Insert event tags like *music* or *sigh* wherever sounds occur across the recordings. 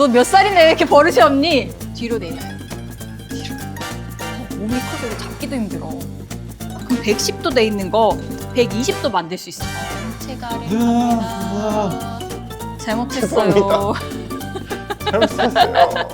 너 몇 살인데 왜 이렇게 버릇이 없니? 뒤로 내려요. 뒤로. 어, 몸이 커서 이거 잡기도 힘들어. 그럼 110도 돼 있는 거 120도 만들 수 있어. 제가 아래로 갑니다. 잘못했어요. 잘못했어요.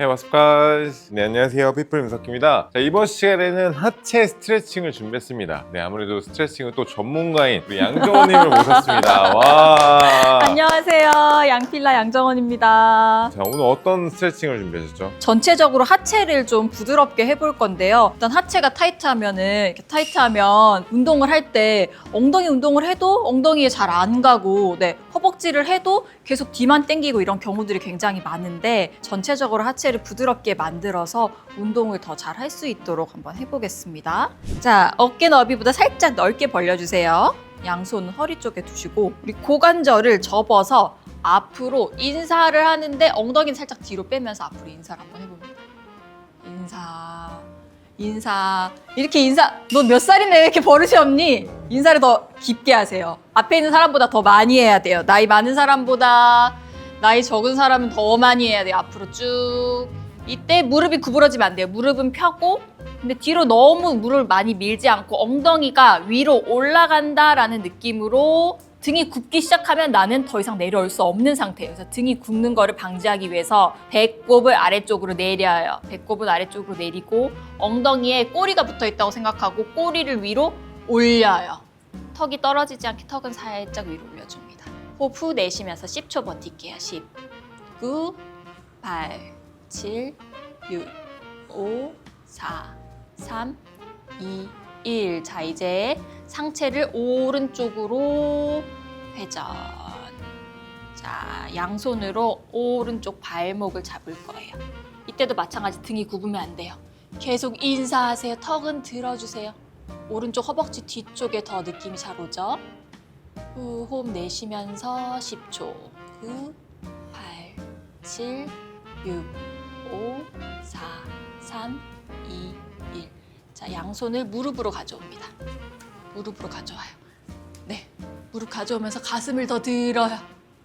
Hey, what's up, guys? 네, 안녕하세요. 피플 윤석입니다. 자, 이번 시간에는 하체 스트레칭을 준비했습니다. 네, 아무래도 스트레칭은 또 전문가인 우리 양정호님을 *laughs* 모셨습니다. 와. 안녕하세요. 양필라 양정원입니다. 자, 오늘 어떤 스트레칭을 준비하셨죠? 전체적으로 하체를 좀 부드럽게 해볼 건데요. 일단 하체가 타이트하면은 이렇게 타이트하면 운동을 할 때 엉덩이 운동을 해도 엉덩이에 잘 안 가고 네, 허벅지를 해도 계속 뒤만 당기고 이런 경우들이 굉장히 많은데 전체적으로 하체 를 부드럽게 만들어서 운동을 더 잘 할 수 있도록 한번 해보겠습니다. 자, 어깨 너비보다 살짝 넓게 벌려주세요. 양손 허리 쪽에 두시고 우리 고관절을 접어서 앞으로 인사를 하는데 엉덩이는 살짝 뒤로 빼면서 앞으로 인사를 한번 해봅니다. 인사, 인사. 이렇게 인사. 너몇왜 이렇게 버릇이 없니? 인사를 더 깊게 하세요. 앞에 있는 사람보다 더 많이 해야 돼요. 나이 많은 사람보다 나이 적은 사람은 더 많이 해야 돼요. 앞으로 쭉. 이때 무릎이 구부러지면 안 돼요. 무릎은 펴고 근데 뒤로 너무 무릎을 많이 밀지 않고 엉덩이가 위로 올라간다라는 느낌으로 등이 굽기 시작하면 나는 더 이상 내려올 수 없는 상태예요. 그래서 등이 굽는 거를 방지하기 위해서 배꼽을 아래쪽으로 내려요. 배꼽은 아래쪽으로 내리고 엉덩이에 꼬리가 붙어 있다고 생각하고 꼬리를 위로 올려요. 턱이 떨어지지 않게 턱은 살짝 위로 올려줍니다. 호흡 후 내쉬면서 10초 버틸게요. 10, 9, 8, 7, 6, 5, 4, 3, 2, 1. 자, 이제 상체를 오른쪽으로 회전. 자, 양손으로 오른쪽 발목을 잡을 거예요. 이때도 마찬가지 등이 굽으면 안 돼요. 계속 인사하세요. 턱은 들어주세요. 오른쪽 허벅지 뒤쪽에 더 느낌이 잘 오죠? 후, 호흡 내쉬면서 10초. 9, 8, 7, 6, 5, 4, 3, 2, 1. 자, 양손을 무릎으로 가져옵니다. 무릎으로 가져와요. 네. 무릎 가져오면서 가슴을 더 들어요.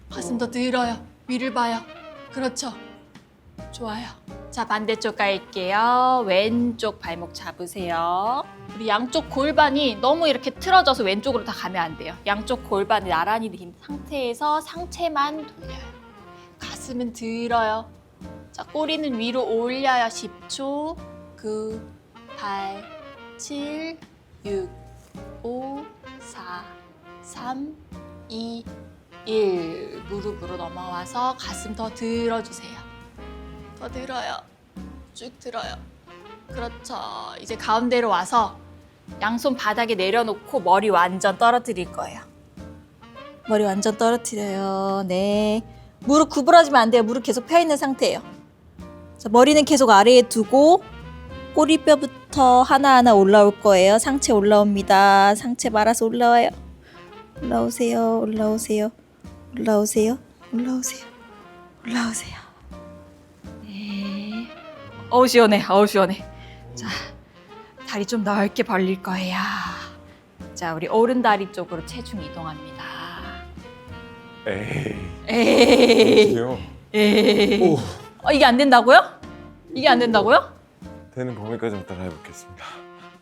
가슴 더 들어요. 위를 봐요. 그렇죠. 좋아요. 자, 반대쪽 갈게요. 왼쪽 발목 잡으세요. 우리 양쪽 골반이 너무 이렇게 틀어져서 왼쪽으로 다 가면 안 돼요. 양쪽 골반이 나란히 든 상태에서 상체만 돌려요. 가슴은 들어요. 자, 꼬리는 위로 올려요. 10초. 9, 8, 7, 6, 5, 4, 3, 2, 1. 무릎으로 넘어와서 가슴 더 들어주세요. 더 들어요. 쭉 들어요. 그렇죠. 이제 가운데로 와서 양손 바닥에 내려놓고 머리 완전 떨어뜨릴 거예요. 머리 완전 떨어뜨려요. 네. 무릎 구부러지면 안 돼요. 무릎 계속 펴 있는 상태예요. 자, 머리는 계속 아래에 두고 꼬리뼈부터 하나하나 올라올 거예요. 상체 올라옵니다. 상체 말아서 올라와요. 올라오세요. 올라오세요. 올라오세요. 올라오세요. 올라오세요. 네. 어우 시원해. 어우 시원해. 자, 다리 좀 넓게 벌릴 거예요. 자, 우리 오른 다리 쪽으로 체중 이동합니다. 에이. 에이. 에이. 오. 어, 이게 안 된다고요? 이게 안 된다고요? 되는 범위까지 따라 해 보겠습니다.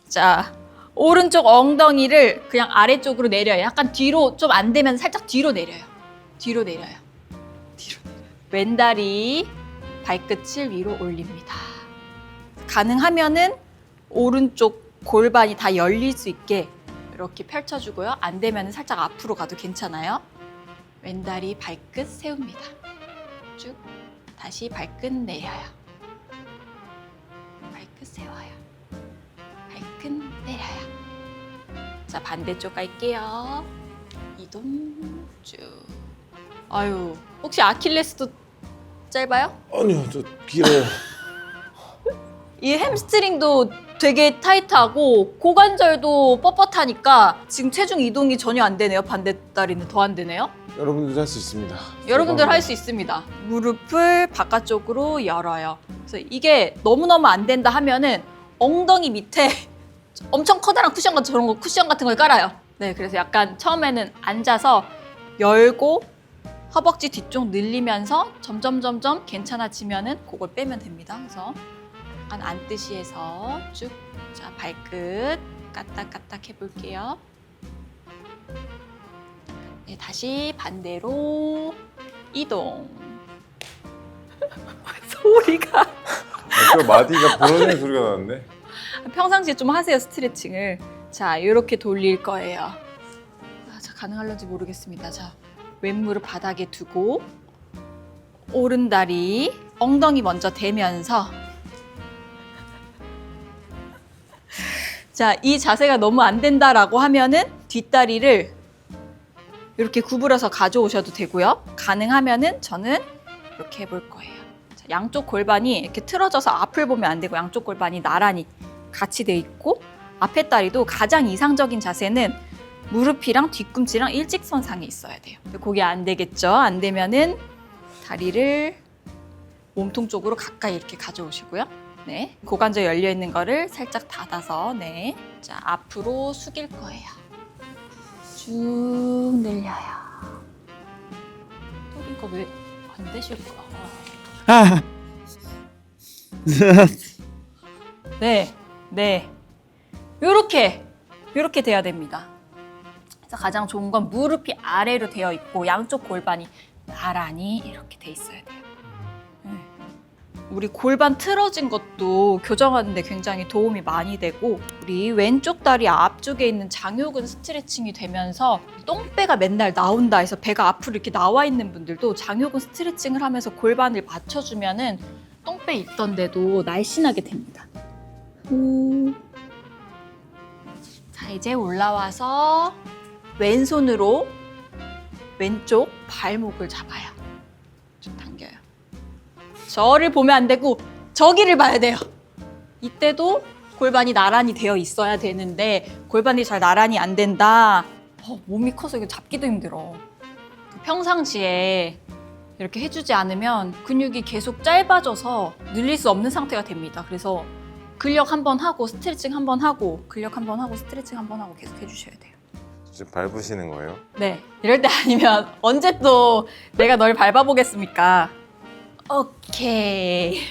자, 오른쪽 엉덩이를 그냥 아래쪽으로 내려요. 약간 뒤로 좀 안 되면 살짝 뒤로 내려요. 뒤로 내려요. 뒤로 내려요. 왼다리 발끝을 위로 올립니다. 가능하면은 오른쪽 골반이 다 열릴 수 있게 이렇게 펼쳐주고요. 안 되면 살짝 앞으로 가도 괜찮아요. 왼다리 발끝 세웁니다. 쭉 다시 발끝 내려요. 발끝 세워요. 발끝 내려요. 자, 반대쪽 갈게요. 이동 쭉. 아유, 혹시 아킬레스도 짧아요? 아니요, 저 길어요. 이 햄스트링도 되게 타이트하고 고관절도 뻣뻣하니까 지금 체중 이동이 전혀 안 되네요. 반대 다리는 더 안 되네요. 여러분들도 할 수 있습니다. 여러분들 할 수 있습니다. 무릎을 바깥쪽으로 열어요. 그래서 이게 너무너무 안 된다 하면은 엉덩이 밑에 *laughs* 엄청 커다란 쿠션 같은 저런 거 쿠션 같은 걸 깔아요. 네, 그래서 약간 처음에는 앉아서 열고 허벅지 뒤쪽 늘리면서 점점 점점 괜찮아지면은 그걸 빼면 됩니다. 그래서 약간 안뜨시 해서 쭉 자, 발끝 까딱까딱 해볼게요. 네, 다시 반대로 이동. *laughs* 소리가 그 마디가 부러지는 소리가 나는데. 평상시에 좀 하세요 스트레칭을. 자 이렇게 돌릴 거예요. 아, 자 가능할런지 모르겠습니다. 자 왼무릎 바닥에 두고 오른 다리 엉덩이 먼저 대면서 자 이 자세가 너무 안 된다라고 하면은 뒷다리를 이렇게 구부려서 가져오셔도 되고요. 가능하면은 저는 이렇게 해볼 거예요. 자, 양쪽 골반이 이렇게 틀어져서 앞을 보면 안 되고 양쪽 골반이 나란히 같이 돼 있고 앞에 다리도 가장 이상적인 자세는 무릎이랑 뒤꿈치랑 일직선상에 있어야 돼요. 그게 안 되겠죠? 안 되면은 다리를 몸통 쪽으로 가까이 이렇게 가져오시고요. 네. 고관절 열려 있는 거를 살짝 닫아서 네. 자, 앞으로 숙일 거예요. 쭉 늘려요. 또 이거 왜 안 되실까? 아. *laughs* 네, 네. 요렇게, 요렇게 돼야 됩니다. 그래서 가장 좋은 건 무릎이 아래로 되어 있고 양쪽 골반이 나란히 이렇게 돼 있어야 돼요. 네. 우리 골반 틀어진 것도 교정하는데 굉장히 도움이 많이 되고 우리 왼쪽 다리 앞쪽에 있는 장요근 스트레칭이 되면서 똥배가 맨날 나온다 해서 배가 앞으로 이렇게 나와 있는 분들도 장요근 스트레칭을 하면서 골반을 받쳐주면은 똥배 있던데도 날씬하게 됩니다. 후. 자, 이제 올라와서 왼손으로 왼쪽 발목을 잡아요. 저를 보면 안 되고 저기를 봐야 돼요. 이때도 골반이 나란히 되어 있어야 되는데 골반이 잘 나란히 안 된다. 어, 몸이 커서 이거 잡기도 힘들어. 평상시에 이렇게 해주지 않으면 근육이 계속 짧아져서 늘릴 수 없는 상태가 됩니다. 그래서 근력 한 번 하고 스트레칭 한 번 하고 근력 한 번 하고 스트레칭 한 번 하고 계속 해주셔야 돼요. 지금 밟으시는 거예요? 네. 이럴 때 아니면 언제 또 내가 널 밟아보겠습니까? 오케이.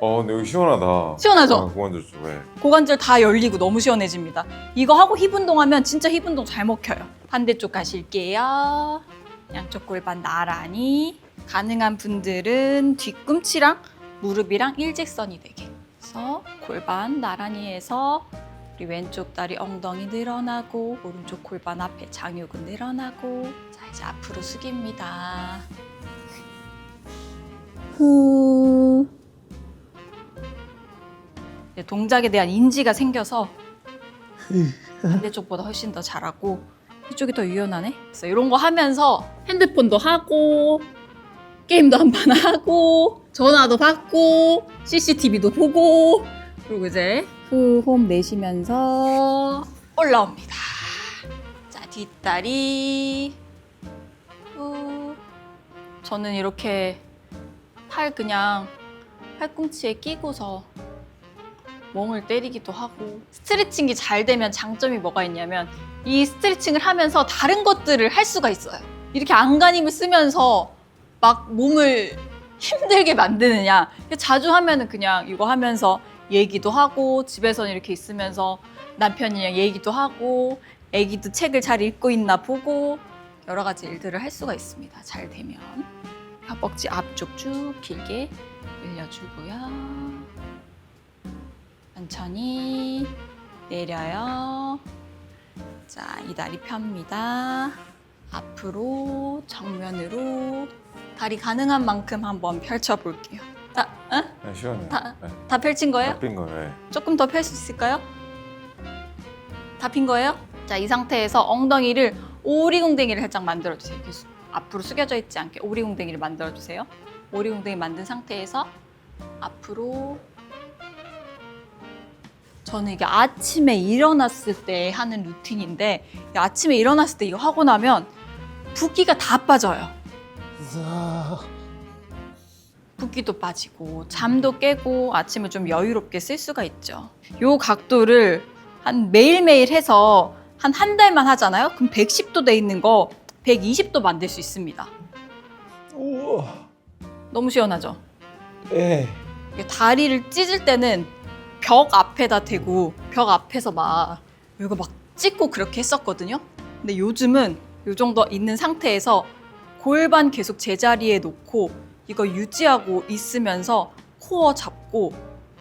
어, 근데 여기 시원하다. 시원하죠? 아, 고관절 쪽. 네. 고관절 다 열리고 너무 시원해집니다. 이거 하고 힙 운동하면 진짜 힙 운동 잘 먹혀요. 반대쪽 가실게요. 양쪽 골반 나란히. 가능한 분들은 뒤꿈치랑 무릎이랑 일직선이 되게. 그래서 골반 나란히 해서 우리 왼쪽 다리 엉덩이 늘어나고 오른쪽 골반 앞에 장요근 늘어나고 자 이제 앞으로 숙입니다. 후. 이제 동작에 대한 인지가 생겨서 반대쪽보다 훨씬 더 잘하고 이쪽이 더 유연하네. 그래서 이런 거 하면서 핸드폰도 하고 게임도 한 판 하고 전화도 받고 CCTV도 보고 그리고 이제 후홈 내쉬면서 올라옵니다. 자 뒷다리 후 저는 이렇게 팔 그냥 팔꿈치에 끼고서 멍을 때리기도 하고 스트레칭이 잘 되면 장점이 뭐가 있냐면 이 스트레칭을 하면서 다른 것들을 할 수가 있어요. 이렇게 안간힘을 쓰면서 막 몸을 힘들게 만드느냐. 자주 하면은 그냥 이거 하면서 얘기도 하고 집에서는 이렇게 있으면서 남편이랑 얘기도 하고 애기도 책을 잘 읽고 있나 보고 여러 가지 일들을 할 수가 있습니다. 잘 되면 허벅지 앞쪽 쭉 길게 늘려주고요. 천천히 내려요. 자, 이 다리 펴입니다. 앞으로 정면으로 다리 가능한 만큼 한번 펼쳐 볼게요. 다, 응? 네, 시원해요. 다- 네. 다 펼친 거예요? 핀 거예요. 네. 조금 더 펼 수 있을까요? 다 핀 거예요? 자, 이 상태에서 엉덩이를 오리궁뎅이를 살짝 만들어 주세요. 수- 앞으로 숙여져 있지 않게 오리궁뎅이를 만들어 주세요. 오리궁뎅이 만든 상태에서 앞으로 저는 이게 아침에 일어났을 때 하는 루틴인데 이 아침에 일어났을 때 이거 하고 나면 붓기가 다 빠져요. 붓기도 빠지고 잠도 깨고 아침을 좀 여유롭게 쓸 수가 있죠. 요 각도를 한 매일매일 해서 한 한 달만 하잖아요. 그럼 110도 돼 있는 거 120도 만들 수 있습니다. 우와. 너무 시원하죠? 네. 이게 다리를 찢을 때는 벽 앞에다 대고 벽 앞에서 막 이거 막 찢고 그렇게 했었거든요. 근데 요즘은 이 정도 있는 상태에서 골반 계속 제자리에 놓고 이거 유지하고 있으면서 코어 잡고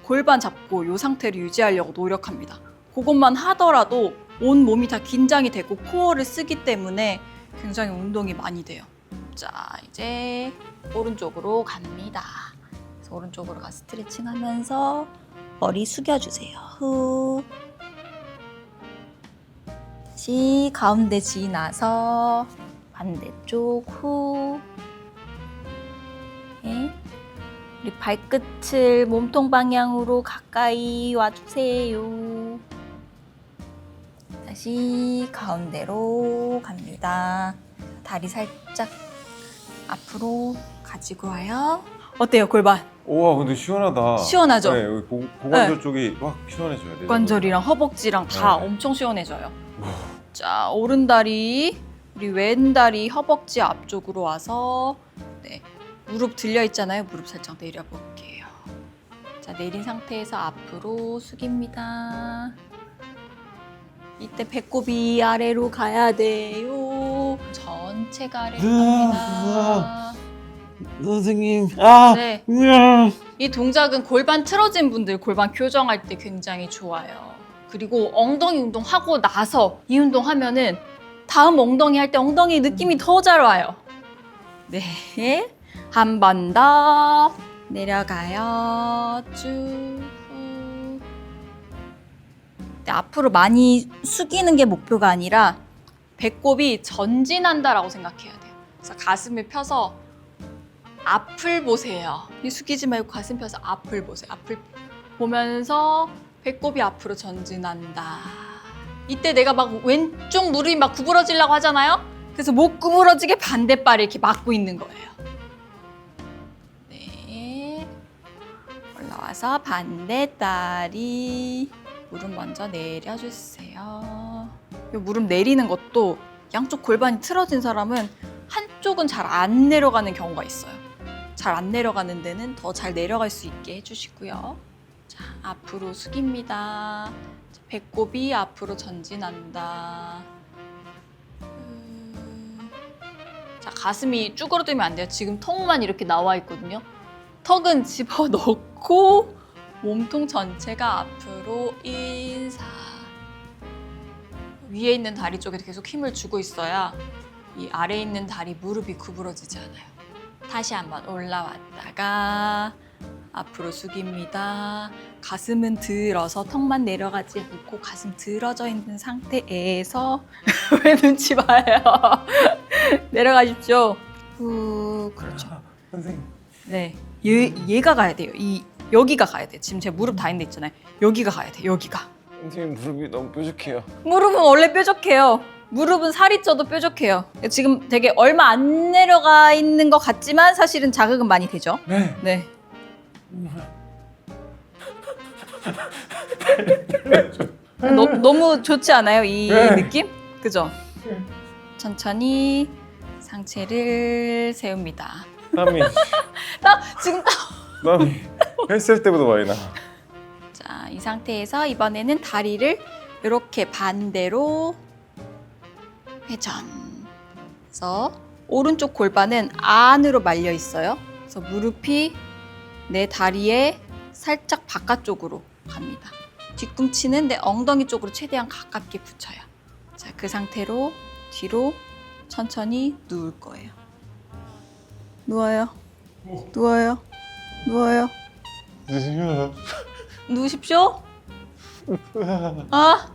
골반 잡고 이 상태를 유지하려고 노력합니다. 그것만 하더라도 온 몸이 다 긴장이 되고 코어를 쓰기 때문에 굉장히 운동이 많이 돼요. 자, 이제 오른쪽으로 갑니다. 그래서 오른쪽으로 가 스트레칭 하면서 머리 숙여주세요. 후. 다시 가운데 지나서 반대쪽 후. 네. 우리 발끝을 몸통 방향으로 가까이 와주세요. 다시 가운데로 갑니다. 다리 살짝 앞으로 가지고 와요. 어때요, 골반? 우와 근데 시원하다. 시원하죠? 네, 여기 고, 고관절 쪽이 확 시원해져야 돼요. 관절이랑 허벅지랑 다 네. 엄청 시원해져요. 자, 오른다리, 우리 왼다리 허벅지 앞쪽으로 와서 네, 무릎 들려 있잖아요. 무릎 살짝 내려볼게요. 자, 내린 상태에서 앞으로 숙입니다. 이때 배꼽 이 아래로 가야 돼요. 전체가 아래로 갑니다. 선생님. 아. 네. 으아. 이 동작은 골반 틀어진 분들 골반 교정할 때 굉장히 좋아요. 그리고 엉덩이 운동 하고 나서 이 운동 하면은 다음 엉덩이 할 때 엉덩이 느낌이 더 잘 와요. 네. 한 번 더 내려가요. 쭉. 후. 네, 앞으로 많이 숙이는 게 목표가 아니라 배꼽이 전진한다라고 생각해야 돼요. 그래서 가슴을 펴서 앞을 보세요. 이 숙이지 말고 가슴 펴서 앞을 보세요. 앞을 보면서 배꼽이 앞으로 전진한다. 이때 내가 막 왼쪽 무릎이 막 구부러지려고 하잖아요. 그래서 못 구부러지게 반대발을 이렇게 막고 있는 거예요. 네. 올라와서 반대다리 무릎 먼저 내려주세요. 이 무릎 내리는 것도 양쪽 골반이 틀어진 사람은 한쪽은 잘 안 내려가는 경우가 있어요. 잘 안 내려가는 데는 더 잘 내려갈 수 있게 해주시고요. 자, 앞으로 숙입니다. 자, 배꼽이 앞으로 전진한다. 음. 자, 가슴이 쭈그러들면 안 돼요. 지금 턱만 이렇게 나와 있거든요. 턱은 집어 넣고 몸통 전체가 앞으로 인사. 위에 있는 다리 쪽에 계속 힘을 주고 있어야 이 아래에 있는 다리 무릎이 구부러지지 않아요. 다시 한번 올라왔다가 앞으로 숙입니다. 가슴은 들어서 턱만 내려가지 않고 가슴 들어져 있는 상태에서 *laughs* 왜 눈치 봐요? *laughs* 내려가십시오. 후 그렇죠. 선생님. 네, 얘 얘가 가야 돼요. 이 여기가 가야 돼. 지금 제 무릎 다 있는 데 있잖아요. 여기가 가야 돼. 여기가. 선생님 무릎이 너무 뾰족해요. 무릎은 원래 뾰족해요. 무릎은 살이 쪄도 뾰족해요. 지금 되게 얼마 안 내려가 있는 것 같지만 사실은 자극은 많이 되죠. 네. 네. 너, 너무 좋지 않아요? 이 네. 느낌? 그죠? 천천히 상체를 세웁니다. 땀이 *laughs* 나 지금 땀이 헬스할 때보다 많이 나. 자, 이 상태에서 이번에는 다리를 이렇게 반대로 회전. 그래서 오른쪽 골반은 안으로 말려 있어요. 그래서 무릎이 내 다리에 살짝 바깥쪽으로 갑니다. 뒤꿈치는 내 엉덩이 쪽으로 최대한 가깝게 붙여요. 자, 그 상태로 뒤로 천천히 누울 거예요. 누워요. 누워요. 누워요. 누우십시오. 아,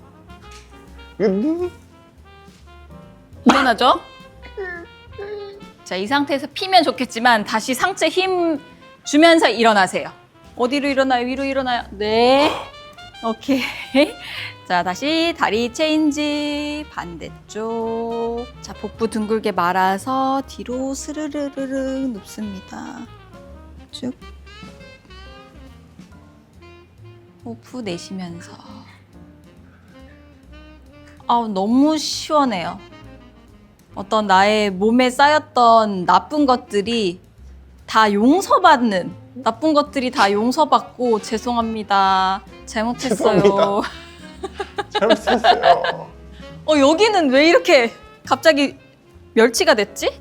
일어나죠? 자, 이 상태에서 피면 좋겠지만 다시 상체 힘 주면서 일어나세요. 어디로 일어나요? 위로 일어나요? 네. 오케이. 자, 다시 다리 체인지 반대쪽. 자, 복부 둥글게 말아서 뒤로 스르르르르 눕습니다. 쭉. 호프 내쉬면서. 아우, 너무 시원해요. 어떤 나의 몸에 쌓였던 나쁜 것들이 다 용서받는 나쁜 것들이 다 용서받고 죄송합니다. 잘못했어요. 죄송합니다. 잘못했어요. 어 여기는 왜 이렇게 갑자기 멸치가 됐지?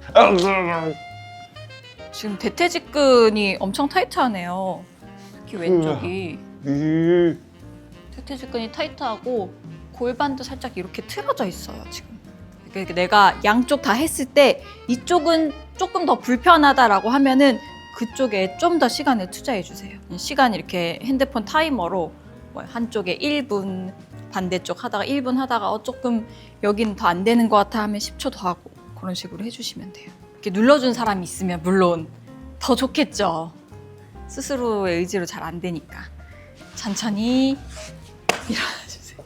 지금 대퇴직근이 엄청 타이트하네요. 특히 왼쪽이 대퇴직근이 타이트하고 골반도 살짝 이렇게 틀어져 있어요 지금. 그러니까 내가 양쪽 다 했을 때 이쪽은 조금 더 불편하다라고 하면은 그쪽에 좀 더 시간을 투자해 주세요. 시간 이렇게 핸드폰 타이머로 뭐 한쪽에 1분 반대쪽 하다가 1분 하다가 어 조금 여기는 더안 되는 것 같아 하면 10초 더 하고 그런 식으로 해주시면 돼요. 이렇게 눌러준 사람이 있으면 물론 더 좋겠죠. 스스로의 의지로 잘 안 되니까 천천히 일어나주세요.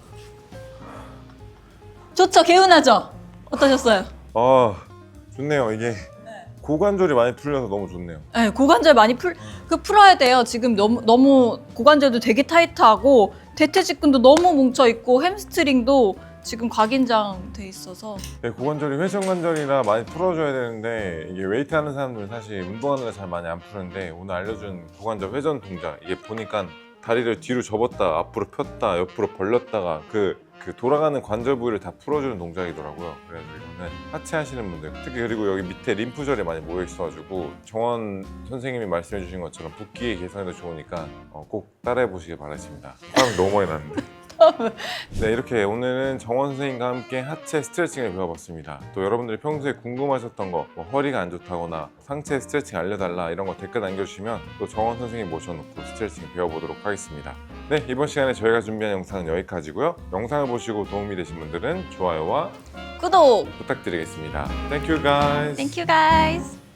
좋죠, 개운하죠. 어떠셨어요? 아 좋네요. 이게 고관절이 많이 풀려서 너무 좋네요. 네, 고관절 많이 풀, 그 풀어야 돼요. 지금 너무, 너무 고관절도 되게 타이트하고, 대퇴직근도 너무 뭉쳐있고, 햄스트링도 지금 각인장 돼 있어서. 네, 고관절이 회전관절이라 많이 풀어줘야 되는데 이게 웨이트 하는 사람들은 사실 운동하느라 잘 많이 안 푸는데 오늘 알려준 고관절 회전 동작 이게 보니까 다리를 뒤로 접었다 앞으로 폈다 옆으로 벌렸다가 그, 그 돌아가는 관절 부위를 다 풀어주는 동작이더라고요. 그래서 이거는 하체 하시는 분들 특히 그리고 여기 밑에 림프절이 많이 모여 있어가지고 정원 선생님이 말씀해 주신 것처럼 붓기 개선에도 좋으니까 어, 꼭 따라해 보시길 바라겠습니다. 땀 너무 많이 났는데 네, 이렇게 오늘은 정원 선생님과 함께 하체 스트레칭을 배워봤습니다. 또 여러분들이 평소에 궁금하셨던 거, 뭐 허리가 안 좋다거나 상체 스트레칭 알려달라 이런 거 댓글 남겨주시면 또 정원 선생님 모셔놓고 스트레칭 배워보도록 하겠습니다. 네, 이번 시간에 저희가 준비한 영상은 여기까지고요. 영상을 보시고 도움이 되신 분들은 좋아요와 구독! 부탁드리겠습니다. Thank you guys. Thank you guys!